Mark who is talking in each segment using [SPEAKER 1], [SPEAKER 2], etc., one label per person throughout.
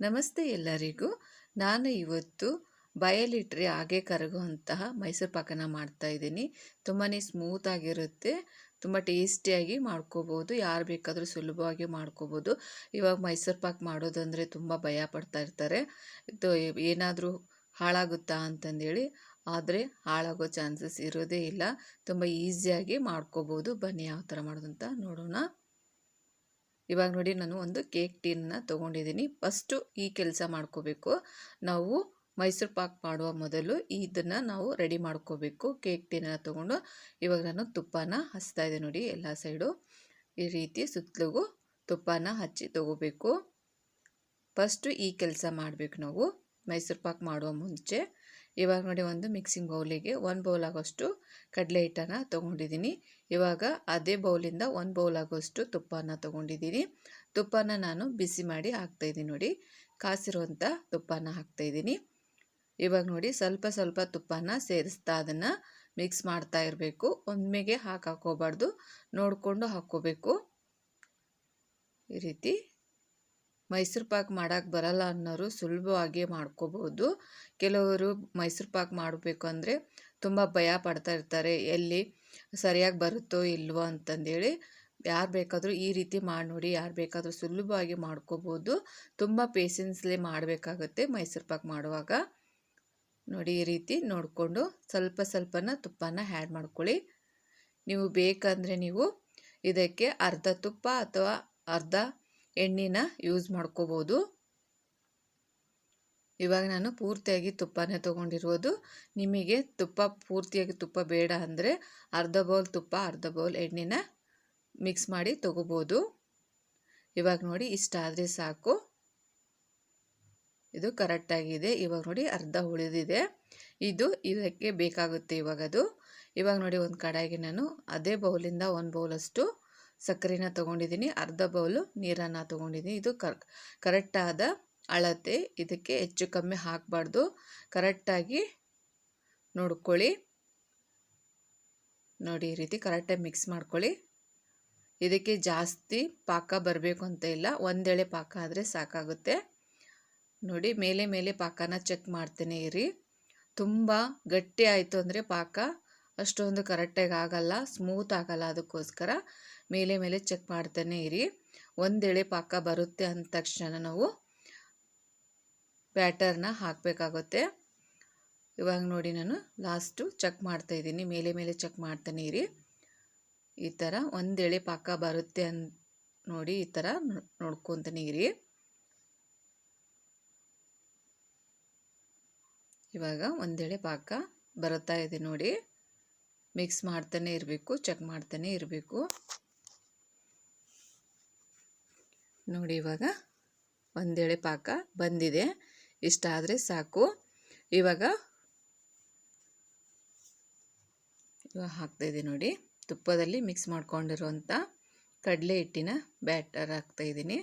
[SPEAKER 1] ನಮಸ್ತೆ ಎಲ್ಲರಿಗೂ. ನಾನು ಇವತ್ತು ಬಯಲಿಟ್ರಿ ಹಾಗೆ ಕರಗುವಂತಹ ಮೈಸೂರು ಪಾಕನ ಮಾಡ್ತಾ ಇದ್ದೀನಿ. ತುಂಬಾ ಸ್ಮೂತಾಗಿರುತ್ತೆ ತುಂಬ ಟೇಸ್ಟಿಯಾಗಿ ಮಾಡ್ಕೋಬೋದು. ಯಾರು ಬೇಕಾದರೂ ಸುಲಭವಾಗಿ ಮಾಡ್ಕೋಬೋದು. ಇವಾಗ ಮೈಸೂರು ಪಾಕ್ ಮಾಡೋದಂದರೆ ತುಂಬ ಭಯ ಪಡ್ತಾ ಇರ್ತಾರೆ. ಏನಾದರೂ ಹಾಳಾಗುತ್ತಾ ಅಂತಂದೇಳಿ, ಆದರೆ ಹಾಳಾಗೋ ಚಾನ್ಸಸ್ ಇರೋದೇ ಇಲ್ಲ. ತುಂಬ ಈಸಿಯಾಗಿ ಮಾಡ್ಕೋಬೋದು. ಬನ್ನಿ ಯಾವ ಥರ ಮಾಡೋದಂತ ನೋಡೋಣ. ಇವಾಗ ನೋಡಿ ನಾನು ಒಂದು ಕೇಕ್ ಟಿನ್ನ ತೊಗೊಂಡಿದ್ದೀನಿ. ಫಸ್ಟು ಈ ಕೆಲಸ ಮಾಡ್ಕೋಬೇಕು. ನಾವು ಮೈಸೂರು ಪಾಕ್ ಮಾಡುವ ಮೊದಲು ಇದನ್ನು ನಾವು ರೆಡಿ ಮಾಡ್ಕೋಬೇಕು. ಕೇಕ್ ಟೀನ ತೊಗೊಂಡು ಇವಾಗ ನಾನು ತುಪ್ಪನ ಹಚ್ತಾ ಇದೆ ನೋಡಿ ಎಲ್ಲ ಸೈಡು. ಈ ರೀತಿ ಸುತ್ತಲಿಗೂ ತುಪ್ಪನ ಹಚ್ಚಿ ತೊಗೋಬೇಕು. ಫಸ್ಟು ಈ ಕೆಲಸ ಮಾಡಬೇಕು ನಾವು. ಮೈಸೂರು ಪಾಕ್ ಮಾಡುವ ಮುಂಚೆ. ಇವಾಗ ನೋಡಿ ಒಂದು ಮಿಕ್ಸಿಂಗ್ ಬೌಲಿಗೆ ಒಂದು ಬೌಲ್ ಆಗೋಷ್ಟು ಕಡಲೆ ಹಿಟ್ಟನ್ನು ತೊಗೊಂಡಿದ್ದೀನಿ. ಇವಾಗ ಅದೇ ಬೌಲಿಂದ ಒಂದು ಬೌಲ್ ಆಗೋಷ್ಟು ತುಪ್ಪನ ತೊಗೊಂಡಿದ್ದೀನಿ. ತುಪ್ಪನ ನಾನು ಬಿಸಿ ಮಾಡಿ ಹಾಕ್ತಾಯಿದ್ದೀನಿ ನೋಡಿ. ಕಾಸಿರುವಂಥ ತುಪ್ಪನ ಹಾಕ್ತಾಯಿದ್ದೀನಿ ಇವಾಗ ನೋಡಿ ಸ್ವಲ್ಪ ಸ್ವಲ್ಪ ತುಪ್ಪನ ಸೇರಿಸ್ತಾ ಅದನ್ನು ಮಿಕ್ಸ್ ಮಾಡ್ತಾ ಇರಬೇಕು. ಒಮ್ಮೆಗೆ ಹಾಕಿ ಹಾಕೋಬಾರ್ದು ನೋಡಿಕೊಂಡು ಹಾಕ್ಕೋಬೇಕು. ಈ ರೀತಿ ಮೈಸೂರು ಪಾಕ್ ಮಾಡೋಕ್ಕೆ ಬರಲ್ಲ ಅನ್ನೋರು ಸುಲಭವಾಗಿ ಮಾಡ್ಕೋಬೋದು. ಕೆಲವರು ಮೈಸೂರು ಪಾಕ್ ಮಾಡಬೇಕು ಅಂದರೆ ತುಂಬ ಭಯ ಪಡ್ತಾ ಇರ್ತಾರೆ. ಎಲ್ಲಿ ಸರಿಯಾಗಿ ಬರುತ್ತೋ ಇಲ್ವೋ ಅಂತಂದೇಳಿ ಯಾರು ಬೇಕಾದರೂ ಈ ರೀತಿ ಮಾಡಿ ನೋಡಿ, ಯಾರು ಬೇಕಾದರೂ ಸುಲಭವಾಗಿ ಮಾಡ್ಕೋಬೋದು. ತುಂಬ ಪೇಷನ್ಸ್ಲಿ ಮಾಡಬೇಕಾಗುತ್ತೆ ಮೈಸೂರು ಪಾಕ್ ಮಾಡುವಾಗ. ನೋಡಿ ಈ ರೀತಿ ನೋಡಿಕೊಂಡು ಸ್ವಲ್ಪ ಸ್ವಲ್ಪನ ತುಪ್ಪನ ಹ್ಯಾಡ್ ಮಾಡ್ಕೊಳ್ಳಿ. ನೀವು ಬೇಕಂದರೆ ನೀವು ಇದಕ್ಕೆ ಅರ್ಧ ತುಪ್ಪ ಅಥವಾ ಅರ್ಧ ಎಣ್ಣೆನ ಯೂಸ್ ಮಾಡ್ಕೋಬೋದು. ಇವಾಗ ನಾನು ಪೂರ್ತಿಯಾಗಿ ತುಪ್ಪನೇ ತೊಗೊಂಡಿರೋದು. ನಿಮಗೆ ತುಪ್ಪ ಪೂರ್ತಿಯಾಗಿ ತುಪ್ಪ ಬೇಡ ಅಂದರೆ ಅರ್ಧ ಬೌಲ್ ತುಪ್ಪ, ಅರ್ಧ ಬೌಲ್ ಎಣ್ಣೆನ ಮಿಕ್ಸ್ ಮಾಡಿ ತೊಗೋಬೋದು. ಇವಾಗ ನೋಡಿ ಇಷ್ಟಾದರೆ ಸಾಕು. ಇದು ಕರೆಕ್ಟಾಗಿದೆ ಇವಾಗ ನೋಡಿ ಅರ್ಧ ಉಳಿದಿದೆ. ಇದು ಇದಕ್ಕೆ ಬೇಕಾಗುತ್ತೆ ಇವಾಗ ಅದು. ಇವಾಗ ನೋಡಿ ಒಂದು ಕಡಾಯಿಗೆ ನಾನು ಅದೇ ಬೌಲಿಂದ ಒಂದು ಬೌಲಷ್ಟು ಸಕ್ಕರೆನ ತೊಗೊಂಡಿದ್ದೀನಿ, ಅರ್ಧ ಬೌಲು ನೀರನ್ನು ತೊಗೊಂಡಿದ್ದೀನಿ. ಇದು ಕರ್, ಕರೆಕ್ಟಾದ ಅಳತೆ. ಇದಕ್ಕೆ ಹೆಚ್ಚು ಕಮ್ಮಿ ಹಾಕಬಾರ್ದು. ಕರೆಕ್ಟಾಗಿ ನೋಡ್ಕೊಳ್ಳಿ. ನೋಡಿ, ಈ ರೀತಿ ಕರೆಕ್ಟಾಗಿ ಮಿಕ್ಸ್ ಮಾಡ್ಕೊಳ್ಳಿ. ಇದಕ್ಕೆ ಜಾಸ್ತಿ ಪಾಕ ಬರಬೇಕು ಅಂತ ಇಲ್ಲ. ಒಂದೆಳೆ ಪಾಕ ಆದರೆ ಸಾಕಾಗುತ್ತೆ. ನೋಡಿ, ಮೇಲೆ ಮೇಲೆ ಪಾಕನ ಚೆಕ್ ಮಾಡ್ತೇನೆ, ಇರಿ. ತುಂಬ ಗಟ್ಟಿ ಆಯಿತು ಅಂದರೆ ಪಾಕ ಅಷ್ಟೊಂದು ಕರೆಕ್ಟಾಗಿ ಆಗಲ್ಲ, ಸ್ಮೂತ್ ಆಗಲ್ಲ ಅದಕ್ಕೋಸ್ಕರ. ಮೇಲೆ ಮೇಲೆ ಚೆಕ್ ಮಾಡ್ತಾನೆ ಇರಿ. ಒಂದೆಳೆ ಪಾಕ ಬರುತ್ತೆ ಅಂದ ತಕ್ಷಣ ನಾವು ಬ್ಯಾಟರ್ನ ಹಾಕಬೇಕಾಗುತ್ತೆ. ಇವಾಗ ನೋಡಿ ನಾನು ಲಾಸ್ಟು ಚೆಕ್ ಮಾಡ್ತಾ ಇದ್ದೀನಿ. ಮೇಲೆ ಮೇಲೆ ಚೆಕ್ ಮಾಡ್ತಾನೆ ಇರಿ. ಈ ಥರ ಒಂದೆಳೆ ಪಾಕ ಬರುತ್ತೆ ಅನ್ ನೋಡಿ ಈ ಥರ ನೋಡ್ಕೊತಾನೆ ಇರಿ. ಇವಾಗ ಒಂದೆಳೆ ಪಾಕ ಬರುತ್ತಾ ಇದೆ ನೋಡಿ. ಮಿಕ್ಸ್ ಮಾಡ್ತಾನೆ ಇರಬೇಕು ಚೆಕ್ ಮಾಡ್ತಾನೆ ಇರಬೇಕು. ನೋಡಿ ಇವಾಗ ಒಂದೆಳೆ ಪಾಕ ಬಂದಿದೆ. ಇಷ್ಟಾದರೆ ಸಾಕು. ಇವಾಗ ಇವಾಗ ಹಾಕ್ತಾಯಿದೆ ನೋಡಿ. ತುಪ್ಪದಲ್ಲಿ ಮಿಕ್ಸ್ ಮಾಡ್ಕೊಂಡಿರುವಂಥ ಕಡಲೆ ಹಿಟ್ಟಿನ ಬ್ಯಾಟರ್ ಹಾಕ್ತಾಯಿದ್ದೀನಿ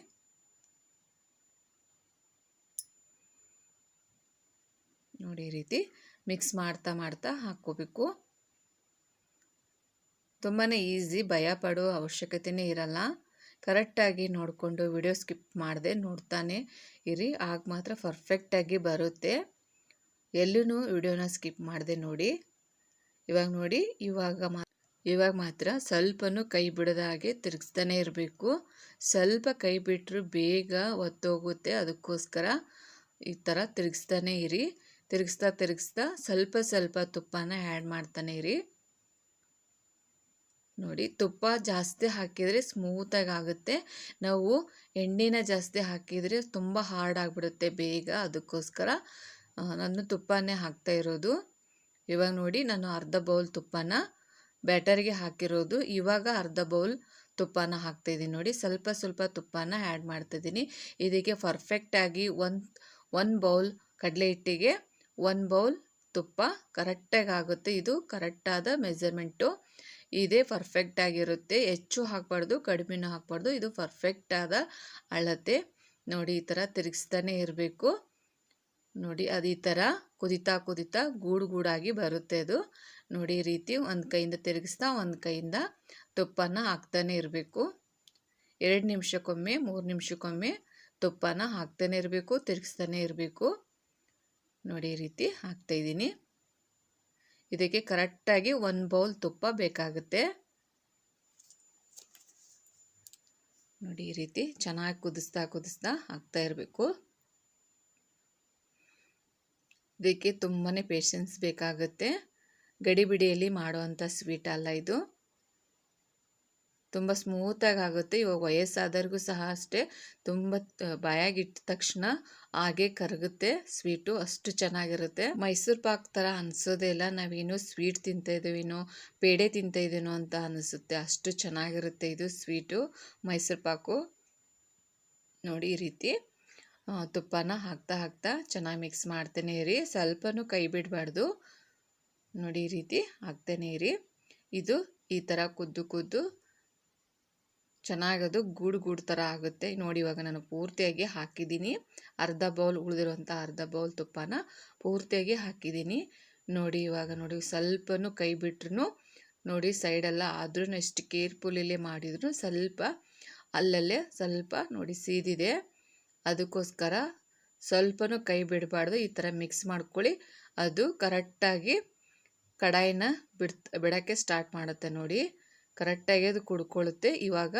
[SPEAKER 1] ನೋಡಿ ರೀತಿ ಮಿಕ್ಸ್ ಮಾಡ್ತಾ ಮಾಡ್ತಾ ಹಾಕ್ಕೋಬೇಕು. ತುಂಬಾ ಈಸಿ ಭಯ ಪಡೋ ಅವಶ್ಯಕತೆಯೇ ಇರಲ್ಲ. ಕರೆಕ್ಟಾಗಿ ನೋಡಿಕೊಂಡು ವಿಡಿಯೋ ಸ್ಕಿಪ್ ಮಾಡದೆ ನೋಡ್ತಾನೆ ಇರಿ. ಆಗ ಮಾತ್ರ ಪರ್ಫೆಕ್ಟಾಗಿ ಬರುತ್ತೆ. ಎಲ್ಲೂ ವಿಡಿಯೋನ ಸ್ಕಿಪ್ ಮಾಡದೆ ನೋಡಿ. ಇವಾಗ ನೋಡಿ, ಇವಾಗ ಮಾ, ಇವಾಗ ಮಾತ್ರ ಸ್ವಲ್ಪನೂ ಕೈ ಬಿಡದ ಹಾಗೆ ತಿರುಗಿಸ್ತಾನೆ ಇರಬೇಕು. ಸ್ವಲ್ಪ ಕೈ ಬಿಟ್ಟರು ಬೇಗ ಒತ್ತೋಗುತ್ತೆ. ಅದಕ್ಕೋಸ್ಕರ ಈ ಥರ ತಿರುಗಿಸ್ತಾನೆ ಇರಿ. ತಿರುಗಿಸ್ತಾ ತಿರುಗಿಸ್ತಾ ಸ್ವಲ್ಪ ಸ್ವಲ್ಪ ತುಪ್ಪನ ಆ್ಯಡ್ ಮಾಡ್ತಾನೆ ಇರಿ. ನೋಡಿ ತುಪ್ಪ ಜಾಸ್ತಿ ಹಾಕಿದರೆ ಸ್ಮೂತಾಗಿ ಆಗುತ್ತೆ ನಾವು ಎಣ್ಣೆನ ಜಾಸ್ತಿ ಹಾಕಿದರೆ ತುಂಬ ಹಾರ್ಡ್ ಆಗಿಬಿಡುತ್ತೆ ಬೇಗ. ಅದಕ್ಕೋಸ್ಕರ ನಾನು ತುಪ್ಪನೇ ಹಾಕ್ತಾ ಇರೋದು. ಇವಾಗ ನೋಡಿ ನಾನು ಅರ್ಧ ಬೌಲ್ ತುಪ್ಪನ ಬ್ಯಾಟರ್ಗೆ ಹಾಕಿರೋದು. ಇವಾಗ ಅರ್ಧ ಬೌಲ್ ತುಪ್ಪನ ಹಾಕ್ತಾಯಿದ್ದೀನಿ ನೋಡಿ ಸ್ವಲ್ಪ ಸ್ವಲ್ಪ ತುಪ್ಪನ ಆ್ಯಡ್ ಮಾಡ್ತಾಯಿದ್ದೀನಿ ಇದಕ್ಕೆ ಪರ್ಫೆಕ್ಟಾಗಿ ಒನ್ ಒನ್ ಬೌಲ್ ಕಡಲೆ ಹಿಟ್ಟಿಗೆ ಒಂದು ಬೌಲ್ ತುಪ್ಪ. ಕರೆಕ್ಟಾಗಿ ಆಗುತ್ತೆ. ಇದು ಕರೆಕ್ಟಾದ ಮೆಜರ್ಮೆಂಟು ಇದೇ ಪರ್ಫೆಕ್ಟ್ ಆಗಿರುತ್ತೆ. ಹೆಚ್ಚು ಹಾಕಬಾರ್ದು, ಕಡಿಮೆನೂ ಹಾಕ್ಬಾರ್ದು. ಇದು ಪರ್ಫೆಕ್ಟಾದ ಅಳತೆ. ನೋಡಿ, ಈ ಥರ ತಿರುಗಿಸ್ತಾನೆ ಇರಬೇಕು. ನೋಡಿ, ಅದು ಈ ಥರ ಕುದಿತಾ ಕುದಿತಾ ಗೂಡು ಗೂಡಾಗಿ ಬರುತ್ತೆ ಅದು. ನೋಡಿ, ಈ ರೀತಿ ಒಂದು ಕೈಯಿಂದ ತಿರುಗಿಸ್ತಾ ಒಂದು ಕೈಯಿಂದ ತುಪ್ಪನ ಹಾಕ್ತಾನೆ ಇರಬೇಕು. ಎರಡು ನಿಮಿಷಕ್ಕೊಮ್ಮೆ, ಮೂರು ನಿಮಿಷಕ್ಕೊಮ್ಮೆ ತುಪ್ಪನ ಹಾಕ್ತಾನೆ ಇರಬೇಕು, ತಿರುಗಿಸ್ತಾನೆ ಇರಬೇಕು. ನೋಡಿ, ಈ ರೀತಿ ಹಾಕ್ತಾಯಿದ್ದೀನಿ ಇದಕ್ಕೆ ಕರೆಕ್ಟಾಗಿ ಒಂದು ಬೌಲ್ ತುಪ್ಪ ಬೇಕಾಗುತ್ತೆ. ನೋಡಿ, ಈ ರೀತಿ ಚೆನ್ನಾಗಿ ಕುದಿಸ್ತಾ ಕುದಿಸ್ತಾ ಹಾಕ್ತಾ ಇರಬೇಕು. ಇದಕ್ಕೆ ತುಂಬಾ ಪೇಷನ್ಸ್ ಬೇಕಾಗುತ್ತೆ. ಗಡಿಬಿಡಿಯಲ್ಲಿ ಮಾಡುವಂಥ ಸ್ವೀಟ್ ಅಲ್ಲ ಇದು. ತುಂಬ ಸ್ಮೂತಾಗಿ ಆಗುತ್ತೆ. ಇವಾಗ ವಯಸ್ಸಾದವ್ರಿಗೂ ಸಹ ಅಷ್ಟೇ. ತುಂಬ ಬಾಯಾಗಿಟ್ಟ ತಕ್ಷಣ ಹಾಗೆ ಕರಗುತ್ತೆ. ಸ್ವೀಟು ಅಷ್ಟು ಚೆನ್ನಾಗಿರುತ್ತೆ. ಮೈಸೂರು ಪಾಕ್ ಥರ ಅನಿಸೋದೇ ಇಲ್ಲ. ನಾವೇನೋ ಸ್ವೀಟ್ ತಿಂತಾ ಪೇಡೆ ತಿಂತಾ ಇದ್ದೀನೋ ಅಂತ ಅನಿಸುತ್ತೆ. ಅಷ್ಟು ಚೆನ್ನಾಗಿರುತ್ತೆ ಇದು ಸ್ವೀಟು, ಮೈಸೂರು ಪಾಕು. ನೋಡಿ ಈ ರೀತಿ. ತುಪ್ಪನ ಹಾಕ್ತಾ ಹಾಕ್ತಾ ಚೆನ್ನಾಗಿ ಮಿಕ್ಸ್ ಮಾಡ್ತೇನೆ ಇರಿ. ಸ್ವಲ್ಪನೂ ಕೈ ಬಿಡಬಾರ್ದು. ನೋಡಿ ಈ ರೀತಿ ಹಾಕ್ತೇನೆ ಇರಿ. ಇದು ಈ ಥರ ಕುದ್ದು ಕುದ್ದು ಚೆನ್ನಾಗದು ಗೂಡು ಗೂಡು ಥರ ಆಗುತ್ತೆ. ನೋಡಿ ಇವಾಗ ನಾನು ಪೂರ್ತಿಯಾಗಿ ಹಾಕಿದ್ದೀನಿ. ಅರ್ಧ ಬೌಲ್ ಉಳಿದಿರುವಂಥ ಅರ್ಧ ಬೌಲ್ ತುಪ್ಪನ ಪೂರ್ತಿಯಾಗಿ ಹಾಕಿದ್ದೀನಿ. ನೋಡಿ ಇವಾಗ ನೋಡಿ ಸ್ವಲ್ಪನೂ ಕೈ ಬಿಟ್ರೂ ನೋಡಿ ಸೈಡೆಲ್ಲ ಆದ್ರೂ ಎಷ್ಟು ಕೇರ್ಫುಲ್ಲೇ ಮಾಡಿದ್ರು ಸ್ವಲ್ಪ ಅಲ್ಲಲ್ಲೇ ಸ್ವಲ್ಪ ನೋಡಿ ಸೀದಿದೆ. ಅದಕ್ಕೋಸ್ಕರ ಸ್ವಲ್ಪನೂ ಕೈ ಬಿಡಬಾರ್ದು. ಈ ಥರ ಮಿಕ್ಸ್ ಮಾಡ್ಕೊಳ್ಳಿ. ಅದು ಕರೆಕ್ಟಾಗಿ ಕಡಾಯಿನ ಬಿಡ್ ಬಿಡೋಕ್ಕೆ ಸ್ಟಾರ್ಟ್ ಮಾಡುತ್ತೆ ನೋಡಿ. ಕರೆಕ್ಟಾಗಿ ಅದು ಕುಡ್ಕೊಳ್ಳುತ್ತೆ. ಇವಾಗ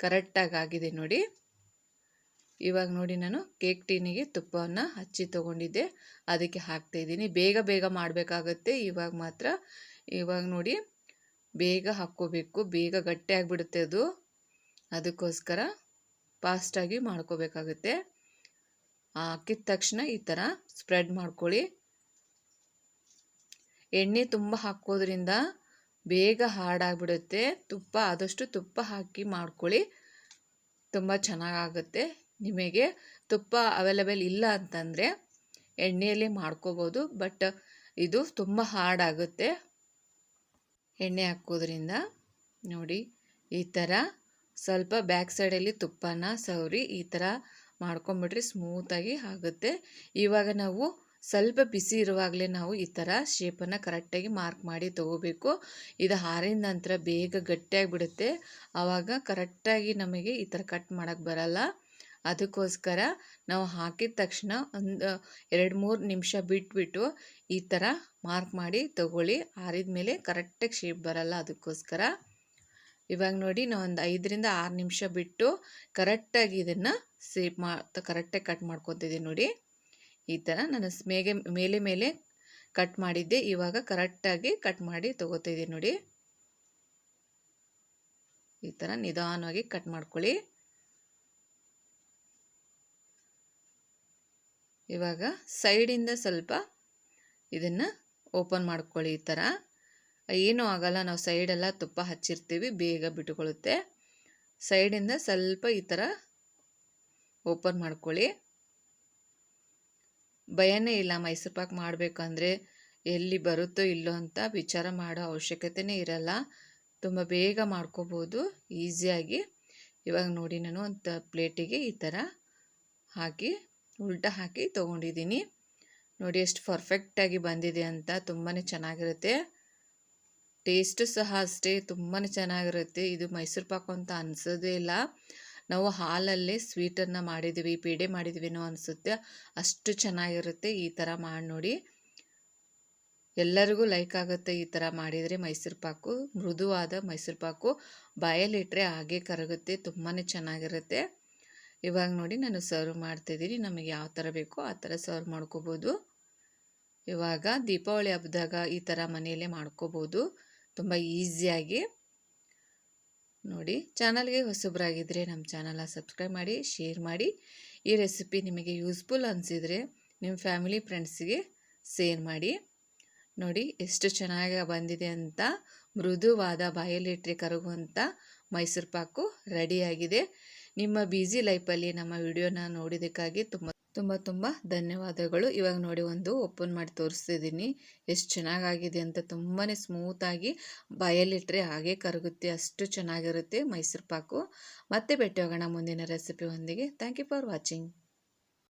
[SPEAKER 1] ಕರೆಕ್ಟಾಗಿ ಆಗಿದೆ ನೋಡಿ. ಇವಾಗ ನೋಡಿ ನಾನು ಕೇಕ್ ಟೀನಿಗೆ ತುಪ್ಪವನ್ನು ಹಚ್ಚಿ ತೊಗೊಂಡಿದ್ದೆ. ಅದಕ್ಕೆ ಹಾಕ್ತಾಯಿದ್ದೀನಿ ಬೇಗ ಬೇಗ ಮಾಡಬೇಕಾಗತ್ತೆ. ಇವಾಗ ಮಾತ್ರ ಇವಾಗ ನೋಡಿ ಬೇಗ ಹಾಕ್ಕೋಬೇಕು. ಬೇಗ ಗಟ್ಟಿಯಾಗಿಬಿಡುತ್ತೆ ಅದು. ಅದಕ್ಕೋಸ್ಕರ ಫಾಸ್ಟಾಗಿ ಮಾಡ್ಕೋಬೇಕಾಗುತ್ತೆ. ಹಾಕಿದ ತಕ್ಷಣ ಈ ಥರ ಸ್ಪ್ರೆಡ್ ಮಾಡ್ಕೊಳ್ಳಿ. ಎಣ್ಣೆ ತುಂಬ ಹಾಕೋದ್ರಿಂದ ಬೇಗ ಹಾಡಾಗ್ಬಿಡುತ್ತೆ. ತುಪ್ಪ, ಆದಷ್ಟು ತುಪ್ಪ ಹಾಕಿ ಮಾಡ್ಕೊಳ್ಳಿ. ತುಂಬ ಚೆನ್ನಾಗಾಗುತ್ತೆ. ನಿಮಗೆ ತುಪ್ಪ ಅವೈಲೇಬಲ್ ಇಲ್ಲ ಅಂತಂದರೆ ಎಣ್ಣೆಯಲ್ಲಿ ಮಾಡ್ಕೋಬೋದು. ಬಟ್ ಇದು ತುಂಬ ಹಾರ್ಡಾಗುತ್ತೆ ಎಣ್ಣೆ ಹಾಕೋದ್ರಿಂದ ನೋಡಿ, ಈ ಥರ ಸ್ವಲ್ಪ ಬ್ಯಾಕ್ ಸೈಡಲ್ಲಿ ತುಪ್ಪನ ಸವರಿ ಈ ಥರ ಮಾಡ್ಕೊಂಬಿಟ್ರೆ ಸ್ಮೂತಾಗಿ ಆಗುತ್ತೆ. ಇವಾಗ ನಾವು ಸ್ವಲ್ಪ ಬಿಸಿ ಇರುವಾಗಲೇ ನಾವು ಈ ಥರ ಶೇಪನ್ನು ಕರೆಕ್ಟಾಗಿ ಮಾರ್ಕ್ ಮಾಡಿ ತೊಗೋಬೇಕು. ಇದು ಹಾರಿದ ನಂತರ ಬೇಗ ಗಟ್ಟಿಯಾಗಿ ಬಿಡುತ್ತೆ ಆವಾಗ ಕರೆಕ್ಟಾಗಿ ನಮಗೆ ಈ ಥರ ಕಟ್ ಮಾಡೋಕ್ಕೆ ಬರಲ್ಲ. ಅದಕ್ಕೋಸ್ಕರ ನಾವು ಹಾಕಿದ ತಕ್ಷಣ ಒಂದು, ಎರಡು, ಮೂರು ನಿಮಿಷ ಬಿಟ್ಬಿಟ್ಟು ಈ ಥರ ಮಾರ್ಕ್ ಮಾಡಿ ತಗೊಳ್ಳಿ. ಆರಿದ ಮೇಲೆ ಕರೆಕ್ಟಾಗಿ ಶೇಪ್ ಬರಲ್ಲ ಅದಕ್ಕೋಸ್ಕರ. ಇವಾಗ ನೋಡಿ ನಾವು ಒಂದು ಐದರಿಂದ ಆರು ನಿಮಿಷ ಬಿಟ್ಟು ಕರೆಕ್ಟಾಗಿ ಇದನ್ನು ಸೇಪ್ ಮಾ ಕರೆಕ್ಟಾಗಿ ಕಟ್ ಮಾಡ್ಕೊತಿದ್ದೀನಿ ನೋಡಿ. ಈ ಥರ ನಾನು ಮೇಗೆ, ಮೇಲೆ ಮೇಲೆ ಕಟ್ ಮಾಡಿದ್ದೆ. ಇವಾಗ ಕರೆಕ್ಟಾಗಿ ಕಟ್ ಮಾಡಿ ತೊಗೋತಿದ್ದೀನಿ ನೋಡಿ. ಈ ಥರ ನಿಧಾನವಾಗಿ ಕಟ್ ಮಾಡ್ಕೊಳ್ಳಿ. ಇವಾಗ ಸೈಡಿಂದ ಸ್ವಲ್ಪ ಇದನ್ನು ಓಪನ್ ಮಾಡ್ಕೊಳ್ಳಿ ಈ ಥರ ಏನೂ ಆಗಲ್ಲ, ನಾವು ಸೈಡೆಲ್ಲ ತುಪ್ಪ ಹಚ್ಚಿರ್ತೀವಿ, ಬೇಗ ಬಿಟ್ಟುಕೊಳ್ಳುತ್ತೆ ಸೈಡಿಂದ ಸ್ವಲ್ಪ ಈ ಥರ ಓಪನ್ ಮಾಡ್ಕೊಳ್ಳಿ. ಭಯನೇ ಇಲ್ಲ ಮೈಸೂರು ಪಾಕ್ ಮಾಡಬೇಕಂದ್ರೆ ಎಲ್ಲಿ ಬರುತ್ತೋ ಇಲ್ಲೋ ಅಂತ ವಿಚಾರ ಮಾಡೋ ಅವಶ್ಯಕತೆಯೇ ಇರಲ್ಲ. ತುಂಬ ಬೇಗ ಮಾಡ್ಕೋಬೋದು, ಈಸಿಯಾಗಿ. ಇವಾಗ ನೋಡಿ ನಾನು ಒಂದು ಪ್ಲೇಟಿಗೆ ಈ ಥರ ಹಾಕಿ, ಉಲ್ಟ ಹಾಕಿ ತೊಗೊಂಡಿದ್ದೀನಿ. ನೋಡಿ ಎಷ್ಟು ಪರ್ಫೆಕ್ಟಾಗಿ ಬಂದಿದೆ ಅಂತ ತುಂಬಾ ಚೆನ್ನಾಗಿರುತ್ತೆ. ಟೇಸ್ಟು ಸಹ ಅಷ್ಟೇ ತುಂಬಾ ಚೆನ್ನಾಗಿರುತ್ತೆ. ಇದು ಮೈಸೂರು ಪಾಕು ಅಂತ ಅನಿಸೋದೇ ಇಲ್ಲ. ನಾವು ಹಾಲಲ್ಲೇ ಸ್ವೀಟನ್ನು ಮಾಡಿದ್ದೀವಿ, ಪೇಡೆ ಮಾಡಿದ್ವಿನೋ ಅನಿಸುತ್ತೆ. ಅಷ್ಟು ಚೆನ್ನಾಗಿರುತ್ತೆ ಈ ಥರ ಮಾಡಿ ನೋಡಿ. ಎಲ್ಲರಿಗೂ ಲೈಕ್ ಆಗುತ್ತೆ ಈ ಥರ ಮಾಡಿದರೆ ಮೈಸೂರು ಪಾಕು, ಮೃದುವಾದ ಮೈಸೂರು ಪಾಕು. ಬಾಯಲ್ಲಿಟ್ಟರೆ ಹಾಗೆ ಕರಗುತ್ತೆ ತುಂಬಾ ಚೆನ್ನಾಗಿರುತ್ತೆ. ಇವಾಗ ನೋಡಿ ನಾನು ಸರ್ವ್ ಮಾಡ್ತಿದ್ದೀನಿ, ನಮಗೆ ಯಾವ ಥರ ಬೇಕೋ ಆ ಥರ ಸರ್ವ್ ಮಾಡ್ಕೋಬೋದು. ಇವಾಗ ದೀಪಾವಳಿ ಹಬ್ಬದಾಗ ಈ ಥರ ಮನೆಯಲ್ಲೇ ಮಾಡ್ಕೋಬೋದು. ತುಂಬ ಈಸಿಯಾಗಿ. ನೋಡಿ, ಚಾನಲ್ಗೆ ಹೊಸಬ್ರಾಗಿದ್ದರೆ ನಮ್ಮ ಚಾನಲ್ನ ಸಬ್ಸ್ಕ್ರೈಬ್ ಮಾಡಿ, ಶೇರ್ ಮಾಡಿ. ಈ ರೆಸಿಪಿ ನಿಮಗೆ ಯೂಸ್ಫುಲ್ ಅನಿಸಿದರೆ ನಿಮ್ಮ ಫ್ಯಾಮಿಲಿ ಫ್ರೆಂಡ್ಸಿಗೆ ಶೇರ್ ಮಾಡಿ. ನೋಡಿ, ಎಷ್ಟು ಚೆನ್ನಾಗಿ ಬಂದಿದೆ ಅಂತ, ಮೃದುವಾದ ಬಾಯಲ್ಲಿಟ್ಟರೆ ಕರಗುವಂಥ ಮೈಸೂರು ಪಾಕು ರೆಡಿಯಾಗಿದೆ ನಿಮ್ಮ ಬ್ಯುಸಿ ಲೈಫಲ್ಲಿ ನಮ್ಮ ವಿಡಿಯೋನ ನೋಡಿದ್ದಕ್ಕಾಗಿ ತುಂಬ ತುಂಬ ತುಂಬ ಧನ್ಯವಾದಗಳು. ಇವಾಗ ನೋಡಿ ಒಂದು ಓಪನ್ ಮಾಡಿ ತೋರಿಸ್ತಿದ್ದೀನಿ. ಎಷ್ಟು ಚೆನ್ನಾಗಾಗಿದೆ ಅಂತ ತುಂಬಾ ಸ್ಮೂತಾಗಿ ಬಾಯಲ್ಲಿಟ್ಟರೆ ಹಾಗೆ ಕರಗುತ್ತೆ, ಅಷ್ಟು ಚೆನ್ನಾಗಿರುತ್ತೆ ಮೈಸೂರು ಪಾಕು. ಮತ್ತೆ ಭೇಟಿ ಹೋಗೋಣ ಮುಂದಿನ ರೆಸಿಪಿ ಒಂದಿಗೆ. Thank you for watching